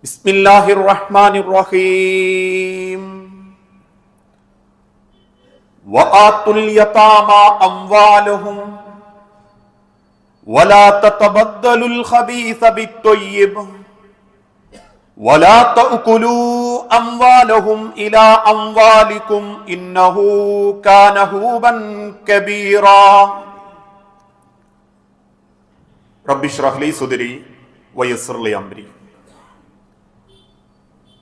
بسم الله الرحمن الرحيم وآتوا اليتامى أموالهم ولا تتبدلوا الخبيث بالطيب ولا تأكلوا أموالهم إلى أموالكم إنه كان هوبا كبيرا رب اشرح لي صدري ويسر لي أمري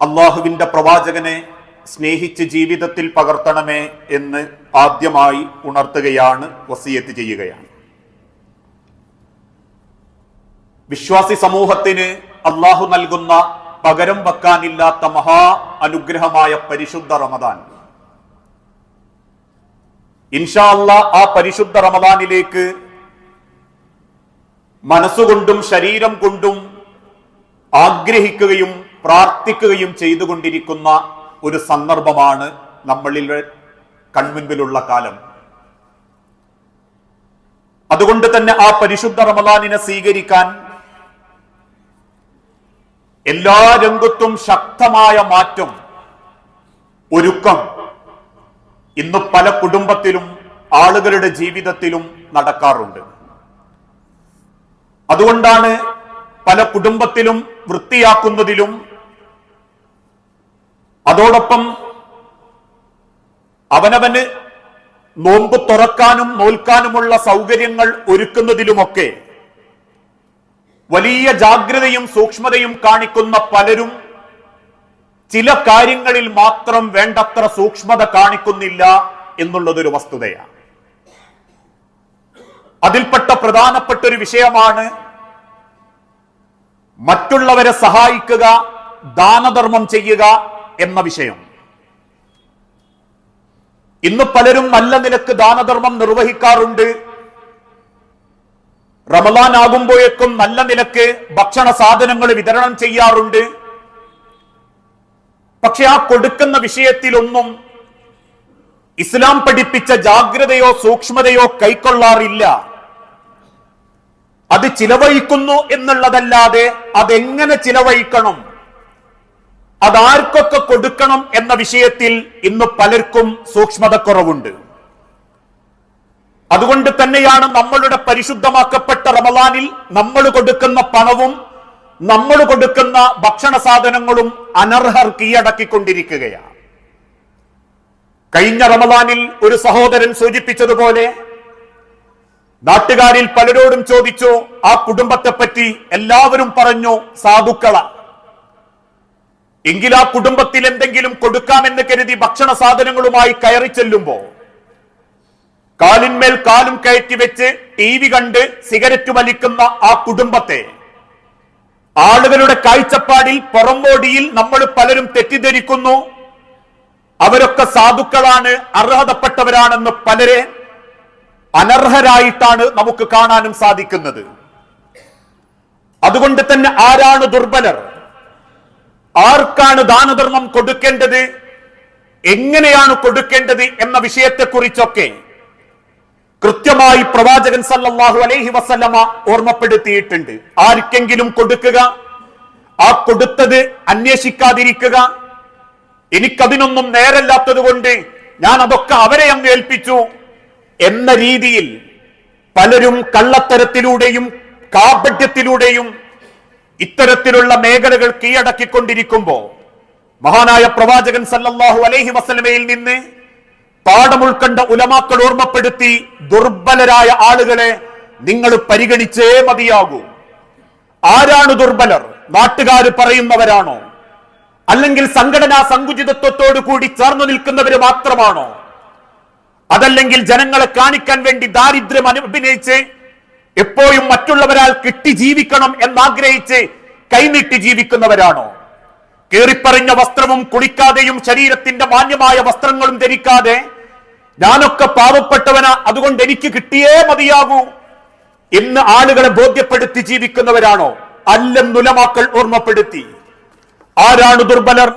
അള്ളാഹുവിന്റെ പ്രവാചകനെ സ്നേഹിച്ച് ജീവിതത്തിൽ പകർത്തണമേ എന്ന് ആദ്യമായി ഉണർത്തുകയാണ് വസിയത്ത് ചെയ്യുകയാണ്. വിശ്വാസി സമൂഹത്തിന് അള്ളാഹു നൽകുന്ന പകരം വെക്കാനില്ലാത്ത മഹാ അനുഗ്രഹമായ പരിശുദ്ധ റമദാൻ. ഇൻഷാ അല്ല ആ പരിശുദ്ധ റമദാനിലേക്ക് മനസ്സുകൊണ്ടും ശരീരം കൊണ്ടും ആഗ്രഹിക്കുകയും പ്രാർത്ഥിക്കുകയും ചെയ്തുകൊണ്ടിരിക്കുന്ന ഒരു സന്ദർഭമാണ് നമ്മളിൽ കൺമുൻപിലുള്ള കാലം. അതുകൊണ്ട് തന്നെ ആ പരിശുദ്ധ റമദാനിനെ സ്വീകരിക്കാൻ എല്ലാ രംഗത്തും ശക്തമായ മാറ്റം ഒരുക്കം ഇന്ന് പല കുടുംബത്തിലും ആളുകളുടെ ജീവിതത്തിലും നടക്കാറുണ്ട്. അതുകൊണ്ടാണ് പല കുടുംബത്തിലും വൃത്തിയാക്കുന്നതിലും അതോടൊപ്പം അവനവന് നോമ്പ് തുറക്കാനും നോൽക്കാനുമുള്ള സൗകര്യങ്ങൾ ഒരുക്കുന്നതിലുമൊക്കെ വലിയ ജാഗ്രതയും സൂക്ഷ്മതയും കാണിക്കുന്ന പലരും ചില കാര്യങ്ങളിൽ മാത്രം വേണ്ടത്ര സൂക്ഷ്മത കാണിക്കുന്നില്ല എന്നുള്ളതൊരു വസ്തുതയാണ്. അതിൽപ്പെട്ട പ്രധാനപ്പെട്ട ഒരു വിഷയമാണ് മറ്റുള്ളവരെ സഹായിക്കുക ദാനധർമ്മം ചെയ്യുക എന്ന വിഷയം. ഇന്ന് പലരും നല്ല നിലയ്ക്ക് ദാനധർമ്മം നിർവഹിക്കാറുണ്ട്. റമദാൻ ആകുമ്പോഴേക്കും നല്ല നിലയ്ക്ക് ഭക്ഷണ സാധനങ്ങൾ വിതരണം ചെയ്യാറുണ്ട്. പക്ഷെ ആ കൊടുക്കുന്ന വിഷയത്തിലൊന്നും ഇസ്ലാം പഠിപ്പിച്ച ജാഗ്രതയോ സൂക്ഷ്മതയോ കൈക്കൊള്ളാറില്ല. അത് ചിലവഴിക്കുന്നു എന്നുള്ളതല്ലാതെ അതെങ്ങനെ ചിലവഴിക്കണം? അതാർക്കൊക്കെ കൊടുക്കണം എന്ന വിഷയത്തിൽ ഇന്ന് പലർക്കും സൂക്ഷ്മതക്കുറവുണ്ട്. അതുകൊണ്ട് തന്നെയാണ് നമ്മളുടെ പരിശുദ്ധമാക്കപ്പെട്ട റമലാനിൽ നമ്മൾ കൊടുക്കുന്ന പണവും നമ്മൾ കൊടുക്കുന്ന ഭക്ഷണ സാധനങ്ങളും അനർഹർ കീഴടക്കിക്കൊണ്ടിരിക്കുകയാണ്. കഴിഞ്ഞ റമലാനിൽ ഒരു സഹോദരൻ സൂചിപ്പിച്ചതുപോലെ നാട്ടുകാരിൽ പലരോടും ചോദിച്ചു ആ കുടുംബത്തെപ്പറ്റി എല്ലാവരും പറഞ്ഞു സാധുക്കള. എങ്കിൽ ആ കുടുംബത്തിൽ എന്തെങ്കിലും കൊടുക്കാമെന്ന് കരുതി ഭക്ഷണ സാധനങ്ങളുമായി കയറി ചെല്ലുമ്പോ കാലിന്മേൽ കാലും കയറ്റി വെച്ച് ടി വി കണ്ട് സിഗരറ്റ് വലിക്കുന്ന ആ കുടുംബത്തെ ആളുകളുടെ കാഴ്ചപ്പാടിൽ പുറംബോടിയിൽ നമ്മൾ പലരും തെറ്റിദ്ധരിക്കുന്നു. അവരൊക്കെ സാധുക്കളാണ് അർഹതപ്പെട്ടവരാണെന്ന് പലരെ അനർഹരായിട്ടാണ് നമുക്ക് കാണാനും സാധിക്കുന്നത്. അതുകൊണ്ട് തന്നെ ആരാണ് ദുർബലർ? ആർക്കാണ് ദാനധർമ്മം കൊടുക്കേണ്ടത്? എങ്ങനെയാണ് കൊടുക്കേണ്ടത് എന്ന വിഷയത്തെക്കുറിച്ചൊക്കെ കൃത്യമായി പ്രവാചകൻ സല്ലാഹു അലൈഹി വസല്ലമ ഓർമ്മപ്പെടുത്തിയിട്ടുണ്ട്. ആർക്കെങ്കിലും കൊടുക്കുക? ആ കൊടുത്തത് അന്വേഷിക്കാതിരിക്കുക. എനിക്കതിനൊന്നും നേരല്ലാത്തത് കൊണ്ട് ഞാൻ അതൊക്കെ അവരെ അങ്ങ് ഏൽപ്പിച്ചു എന്ന രീതിയിൽ പലരും കള്ളത്തരത്തിലൂടെയും കാപട്യത്തിലൂടെയും ഇത്തരത്തിലുള്ള മേഖലകൾ കീഴടക്കിക്കൊണ്ടിരിക്കുമ്പോ മഹാനായ പ്രവാചകൻ സല്ലല്ലാഹു അലൈഹി വസല്ലമയിൽ നിന്ന് പാഠം ഉൾക്കണ്ട ഉലമാക്കൾ ഓർമ്മപ്പെടുത്തി ദുർബലരായ ആളുകളെ നിങ്ങൾ പരിഗണിച്ചേ മതിയാകൂ. ആരാണ് ദുർബലർ? നാട്ടുകാർ പറയുന്നവരാണോ? അല്ലെങ്കിൽ സംഘടനാ സങ്കുചിതത്വത്തോടു കൂടി ചേർന്നു നിൽക്കുന്നവര് മാത്രമാണോ? അതല്ലെങ്കിൽ ജനങ്ങളെ കാണിക്കാൻ വേണ്ടി ദാരിദ്ര്യം അഭിനയിച്ച് എപ്പോഴും മറ്റുള്ളവരാൽ കിട്ടി ജീവിക്കണം എന്നാഗ്രഹിച്ച് കൈനീട്ടി ജീവിക്കുന്നവരാണോ? കീറിപ്പറിഞ്ഞ വസ്ത്രവും കുളിക്കാതെയും ശരീരത്തിന്റെ മാന്യമായ വസ്ത്രങ്ങളും ധരിക്കാതെ ഞാനൊക്കെ പാവപ്പെട്ടവന അതുകൊണ്ട് എനിക്ക് കിട്ടിയേ മതിയാകൂ. എന്ന് ആളുകളെ ബോധ്യപ്പെടുത്തി ജീവിക്കുന്നവരാണോ? അല്ലെന്നുലമാക്കൾ ഓർമ്മപ്പെടുത്തി. ആരാണ് ദുർബലർ?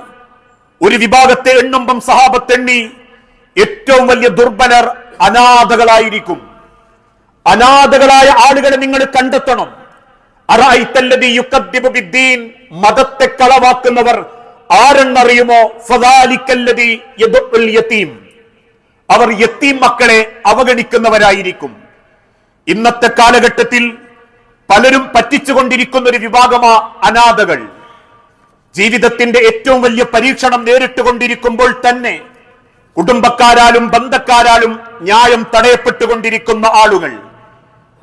ഒരു വിഭാഗത്തെ എണ്ണുമ്പം സഹാബത്തെണ്ണി. ഏറ്റവും വലിയ ദുർബലർ അനാഥകളായിരിക്കും. അനാഥകളായ ആളുകളെ നിങ്ങൾ കണ്ടെത്തണം. മതത്തെ കളവാക്കുന്നവർ ആരെന്നറിയുമോ? അവർ യത്തീം മക്കളെ അവഗണിക്കുന്നവരായിരിക്കും. ഇന്നത്തെ കാലഘട്ടത്തിൽ പലരും പറ്റിച്ചുകൊണ്ടിരിക്കുന്ന ഒരു വിഭാഗമാ അനാഥകൾ. ജീവിതത്തിന്റെ ഏറ്റവും വലിയ പരീക്ഷണം നേരിട്ടുകൊണ്ടിരിക്കുമ്പോൾ തന്നെ കുടുംബക്കാരാലും ബന്ധക്കാരാലും ന്യായം തടയപ്പെട്ടുകൊണ്ടിരിക്കുന്ന ആളുകൾ.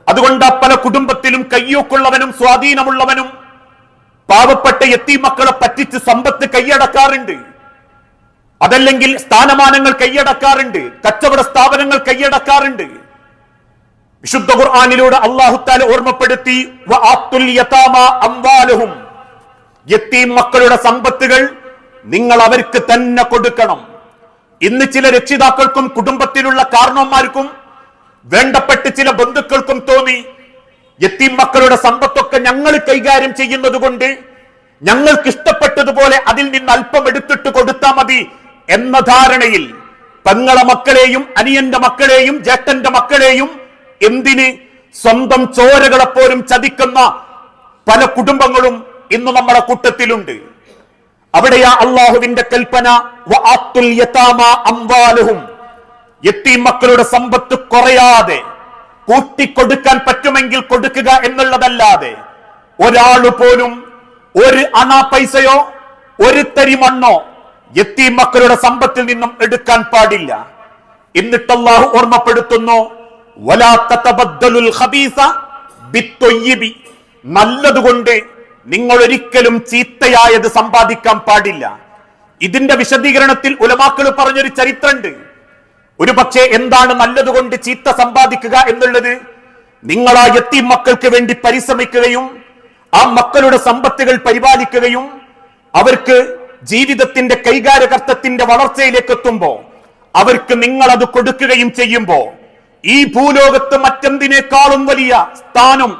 അതുകൊണ്ട് പല കുടുംബത്തിലും കയ്യൂക്കുള്ളവനും സ്വാധീനമുള്ളവനും പാവപ്പെട്ട എത്തി മക്കളെ പറ്റിച്ച് സമ്പത്ത് കൈയടക്കാറുണ്ട്. അതല്ലെങ്കിൽ സ്ഥാനമാനങ്ങൾ കൈയടക്കാറുണ്ട്. കച്ചവട സ്ഥാപനങ്ങൾ കൈയടക്കാറുണ്ട്. വിശുദ്ധ ഖുർആാനിലൂടെ അള്ളാഹുത്താല ഓർമ്മപ്പെടുത്തി അംവാലഹും. മക്കളുടെ സമ്പത്തുകൾ നിങ്ങൾ അവർക്ക് തന്നെ കൊടുക്കണം. ഇന്ന് ചില രക്ഷിതാക്കൾക്കും കുടുംബത്തിലുള്ള കാരണവന്മാർക്കും വേണ്ടപ്പെട്ട് ചില ബന്ധുക്കൾക്കും തോന്നി. യത്തീം മക്കളുടെ സമ്പത്തൊക്കെ ഞങ്ങൾ കൈകാര്യം ചെയ്യുന്നത് കൊണ്ട് ഞങ്ങൾക്ക് ഇഷ്ടപ്പെട്ടതുപോലെ അതിൽ നിന്ന് അല്പം എടുത്തിട്ട് കൊടുത്താൽ മതി എന്ന ധാരണയിൽ പെങ്ങളെ മക്കളെയും അനിയന്റെ മക്കളെയും ജേട്ടന്റെ മക്കളെയും എന്തിന് സ്വന്തം ചോരകളെപ്പോലും ചതിക്കുന്ന പല കുടുംബങ്ങളും ഇന്ന് നമ്മുടെ കൂട്ടത്തിലുണ്ട്. അവിടെയാ അള്ളാഹുവിന്റെ കൽപ്പന അംവാലുഹും. യത്തീം മക്കളുടെ സമ്പത്ത് കുറയാതെ കൂട്ടിക്കൊടുക്കാൻ പറ്റുമെങ്കിൽ കൊടുക്കുക എന്നുള്ളതല്ലാതെ ഒരാൾ പോലും ഒരു അണ പൈസയോ ഒരു തരി മണ്ണോ എത്തീം മക്കളുടെ സമ്പത്തിൽ നിന്നും എടുക്കാൻ പാടില്ല. എന്നിട്ട് അള്ളാഹു ഓർമ്മപ്പെടുത്തുന്നു നല്ലതുകൊണ്ട് നിങ്ങൾ ഒരിക്കലും ചീത്തയായത് സമ്പാദിക്കാൻ പാടില്ല. ഇതിന്റെ വിശദീകരണത്തിൽ ഉലമാക്കൾ പറഞ്ഞൊരു ചരിത്രമുണ്ട് ഒരു പക്ഷേ എന്താണ് നല്ലതുകൊണ്ട് ചീത്ത സമ്പാദിക്കുക എന്നുള്ളത്? നിങ്ങളാ എത്തി മക്കൾക്ക് വേണ്ടി പരിശ്രമിക്കുകയും ആ മക്കളുടെ സമ്പത്തുകൾ പരിപാലിക്കുകയും അവർക്ക് ജീവിതത്തിന്റെ കൈകാര്യകർത്തത്തിന്റെ വളർച്ചയിലേക്ക് എത്തുമ്പോ അവർക്ക് നിങ്ങൾ അത് കൊടുക്കുകയും ചെയ്യുമ്പോ ഈ ഭൂലോകത്ത് മറ്റെന്തിനേക്കാളും വലിയ സ്ഥാനം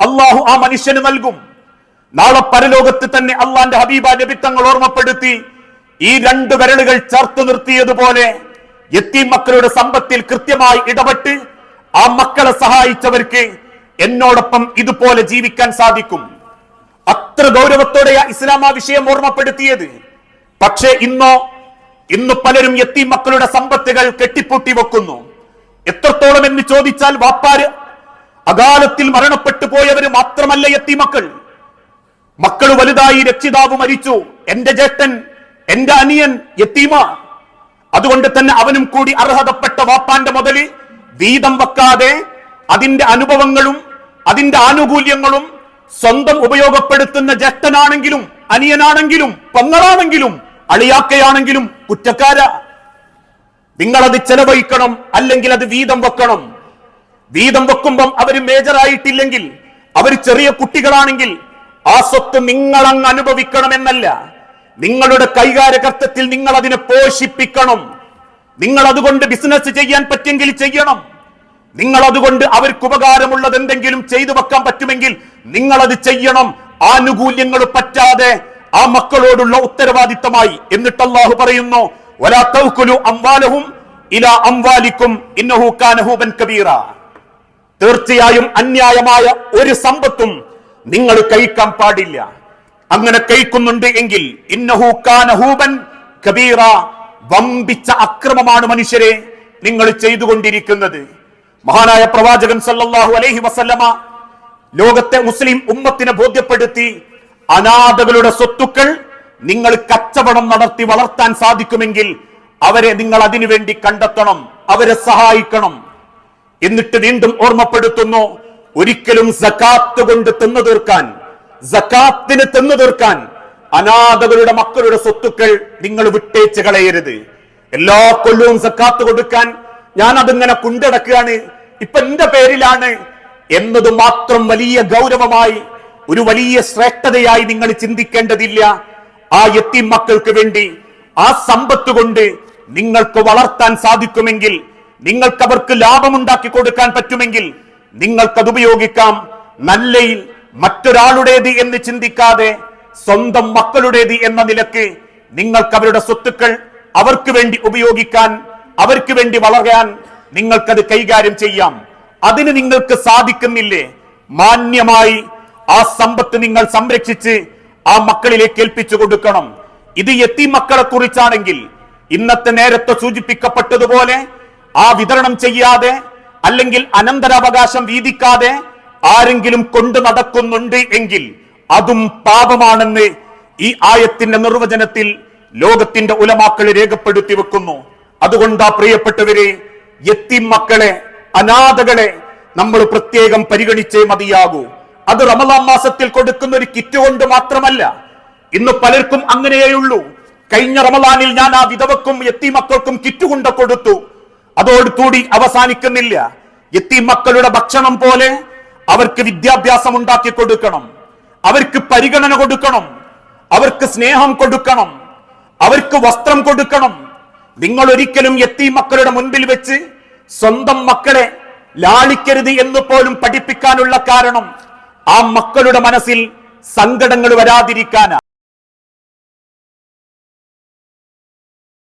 അള്ളാഹു ആ മനുഷ്യന് നൽകും. നാളെ പരലോകത്ത് തന്നെ അള്ളാന്റെ ഹബീബ നബിത്തങ്ങൾ ഓർമ്മപ്പെടുത്തി ഈ രണ്ട് വിരലുകൾ ചേർത്ത് നിർത്തിയതുപോലെ എത്തീം മക്കളുടെ സമ്പത്തിൽ കൃത്യമായി ഇടപെട്ട് ആ മക്കളെ സഹായിച്ചവർക്ക് എന്നോടൊപ്പം ഇതുപോലെ ജീവിക്കാൻ സാധിക്കും. അത്ര ഗൗരവത്തോടെ ഇസ്ലാം ആ വിഷയം ഓർമ്മപ്പെടുത്തിയത്. പക്ഷേ ഇന്നോ ഇന്ന് പലരും എത്തി മക്കളുടെ സമ്പത്തുകൾ കെട്ടിപ്പൂട്ടി വെക്കുന്നു. എത്രത്തോളം എന്ന് ചോദിച്ചാൽ വാപ്പാര് അകാലത്തിൽ മരണപ്പെട്ടു പോയവര് മാത്രമല്ല എത്തി മക്കൾ. മക്കൾ വലുതായി രക്ഷിതാവ് മരിച്ചു. എന്റെ ജ്യേഷ്ഠൻ എന്റെ അനിയൻ യത്തീമ അതുകൊണ്ട് തന്നെ അവനും കൂടി അർഹതപ്പെട്ട വാപ്പാന്റെ മുതൽ വീതം വെക്കാതെ അതിന്റെ അനുഭവങ്ങളും അതിന്റെ ആനുകൂല്യങ്ങളും സ്വന്തം ഉപയോഗപ്പെടുത്തുന്ന ജ്യേഷ്ഠനാണെങ്കിലും അനിയനാണെങ്കിലും പൊങ്ങളാണെങ്കിലും അളിയാക്കയാണെങ്കിലും കുറ്റക്കാര. നിങ്ങളത് ചെലവഴിക്കണം അല്ലെങ്കിൽ അത് വീതം വെക്കണം. വീതം വെക്കുമ്പം അവർ മേജറായിട്ടില്ലെങ്കിൽ അവർ ചെറിയ കുട്ടികളാണെങ്കിൽ ആ സ്വത്ത് നിങ്ങളങ്ങ് അനുഭവിക്കണമെന്നല്ല. നിങ്ങളുടെ കൈകാര്യകർത്തത്തിൽ നിങ്ങൾ അതിനെ പോഷിപ്പിക്കണം. നിങ്ങൾ അതുകൊണ്ട് ബിസിനസ് ചെയ്യാൻ പറ്റെങ്കിൽ ചെയ്യണം. നിങ്ങൾ അതുകൊണ്ട് അവർക്ക് ഉപകാരമുള്ളത് എന്തെങ്കിലും ചെയ്തു വെക്കാൻ പറ്റുമെങ്കിൽ നിങ്ങൾ അത് ചെയ്യണം. ആനുകൂല്യങ്ങൾ പറ്റാതെ ആ മക്കളോടുള്ള ഉത്തരവാദിത്തമായി. എന്നിട്ട് അള്ളാഹു പറയുന്നു അംവാലഹും അംവാലിക്കും ഇന്നഹു കബീറ. തീർച്ചയായും അന്യായമായ ഒരു സമ്പത്തും നിങ്ങൾ കഴിക്കാൻ പാടില്ല. അങ്ങനെ കഴിക്കുന്നുണ്ട് എങ്കിൽ ഇന്നഹു കാന കബീറ വമ്പിച്ച അക്രമമാണ് മനുഷ്യരെ നിങ്ങൾ ചെയ്തുകൊണ്ടിരിക്കുന്നത്. മഹാനായ പ്രവാചകൻ സല്ലല്ലാഹു അലൈഹി വസല്ലമ ലോകത്തെ മുസ്ലിം ഉമ്മത്തിനെ ബോധ്യപ്പെടുത്തി അനാഥകളുടെ സ്വത്തുക്കൾ നിങ്ങൾ കച്ചവടം നടത്തി വളർത്താൻ സാധിക്കുമെങ്കിൽ അവരെ നിങ്ങൾ അതിനുവേണ്ടി കണ്ടെത്തണം അവരെ സഹായിക്കണം. എന്നിട്ട് വീണ്ടും ഓർമ്മപ്പെടുത്തുന്നു ഒരിക്കലും സക്കാത്ത് കൊണ്ട് തിന്നു തീർക്കാൻ സക്കാത്തിന് തന്നു തീർക്കാൻ അനാഥകളുടെ മക്കളുടെ സ്വത്തുക്കൾ നിങ്ങൾ വിട്ടേച്ച് കളയരുത്. എല്ലാ കൊല്ലവും സക്കാത്ത് കൊടുക്കാൻ ഞാൻ അതിങ്ങനെ കൊണ്ടടക്കുകയാണ്. ഇപ്പൊ എന്റെ പേരിലാണ് എന്നത് മാത്രം വലിയ ഗൗരവമായി ഒരു വലിയ ശ്രേഷ്ഠതയായി നിങ്ങൾ ചിന്തിക്കേണ്ടതില്ല. ആ എത്തി മക്കൾക്ക് വേണ്ടി ആ സമ്പത്ത് കൊണ്ട് നിങ്ങൾക്ക് വളർത്താൻ സാധിക്കുമെങ്കിൽ നിങ്ങൾക്ക് അവർക്ക് ലാഭമുണ്ടാക്കി കൊടുക്കാൻ പറ്റുമെങ്കിൽ നിങ്ങൾക്കത് ഉപയോഗിക്കാം. നല്ലയിൽ മറ്റൊരാളുടേത് എന്ന് ചിന്തിക്കാതെ സ്വന്തം മക്കളുടേത് എന്ന നിലയ്ക്ക് നിങ്ങൾക്ക് അവരുടെ സ്വത്തുക്കൾ അവർക്ക് വേണ്ടി ഉപയോഗിക്കാൻ അവർക്ക് വേണ്ടി വളരാൻ നിങ്ങൾക്കത് കൈകാര്യം ചെയ്യാം. അതിന് നിങ്ങൾക്ക് സാധിക്കുന്നില്ലേ? മാന്യമായി ആ സമ്പത്ത് നിങ്ങൾ സംരക്ഷിച്ച് ആ മക്കളിലേക്ക് ഏൽപ്പിച്ചു കൊടുക്കണം. ഇത് എത്തി മക്കളെ കുറിച്ചാണെങ്കിൽ ഇന്നത്തെ നേരത്തെ സൂചിപ്പിക്കപ്പെട്ടതുപോലെ ആ വിതരണം ചെയ്യാതെ അല്ലെങ്കിൽ അനന്തരാവകാശം വീതിക്കാതെ ആരെങ്കിലും കൊണ്ടു നടക്കുന്നുണ്ട് എങ്കിൽ അതും പാപമാണെന്ന് ഈ ആയത്തിന്റെ നിർവചനത്തിൽ ലോകത്തിന്റെ ഉലമാക്കൾ രേഖപ്പെടുത്തി വെക്കുന്നു. അതുകൊണ്ടാ പ്രിയപ്പെട്ടവരെ എത്തി മക്കളെ അനാഥകളെ നമ്മൾ പ്രത്യേകം പരിഗണിച്ചേ മതിയാകൂ. അത് റമദാം മാസത്തിൽ കൊടുക്കുന്ന ഒരു കിറ്റ് കൊണ്ട് മാത്രമല്ല ഇന്ന് പലർക്കും അങ്ങനെയുള്ളൂ കഴിഞ്ഞ റമദാനിൽ ഞാൻ ആ വിധവക്കും എത്തി മക്കൾക്കും കിറ്റ് കൊണ്ട് കൊടുത്തു. അതോടുകൂടി അവസാനിക്കുന്നില്ല. എത്തി മക്കളുടെ ഭക്ഷണം പോലെ അവർക്ക് വിദ്യാഭ്യാസം ഉണ്ടാക്കി കൊടുക്കണം. അവർക്ക് പരിഗണന കൊടുക്കണം. അവർക്ക് സ്നേഹം കൊടുക്കണം. അവർക്ക് വസ്ത്രം കൊടുക്കണം. നിങ്ങൾ ഒരിക്കലും എത്തി മക്കളുടെ മുൻപിൽ വെച്ച് സ്വന്തം മക്കളെ ലാളിക്കരുത് എന്ന് പോലും പഠിപ്പിക്കാനുള്ള കാരണം ആ മക്കളുടെ മനസ്സിൽ സങ്കടങ്ങൾ വരാതിരിക്കാനാ.